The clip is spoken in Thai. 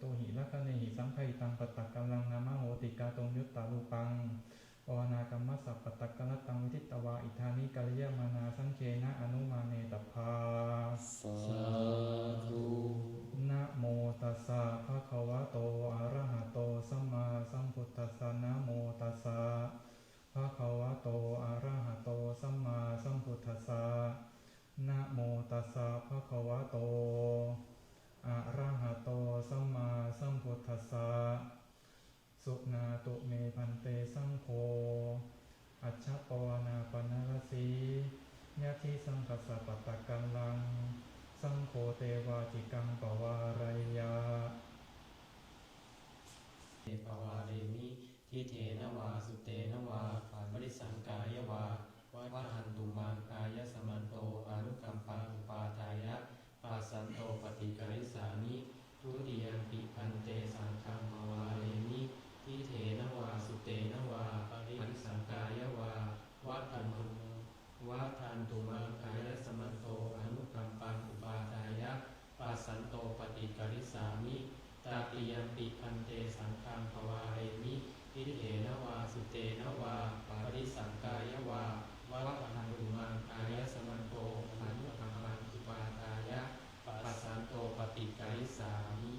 ตุหิลักขเนหิสังขยิตังปตักกัลังนามโหติกาตรงยุตตาลูปังปวานากรรมสัพปตักกะลตังวิทิตวาอิธานิกัลยมานาสังเคนะอนุมาเนตพาสาธุนะโมตัสสะภะคะวะโตอะระหะโตสัมมาสัมพุทธัสสะนะโมตัสสะภะคะวะโตอะระหะโตสัมมาสัมพุทธัสสะนะโมตัสสะภะคะวะโต สุนาตุเมพันเตสังโฆ อัจฉปวนาปนรสียะทิสังคสะปตะกัลลัง สังโฆเตวาจิกังปวารายาเตปวาเรมิทิเทนวาสุเตนวาปริสังกายวาวัฏันตุมังกายสมันโตอนุกั ตุมังกายสมัตโตอนุกรรมปันอุปาทายะปัสสันโตปฏิกริสามิตาติยันติพันเตสังฆังภวาเรมิพิเอนวาสุเตนวาปาริสังกายวาวัฏอันตุมังกายสมันโตอนุธรรมังอุปาทายะปัสสันโตปฏิกริสามิ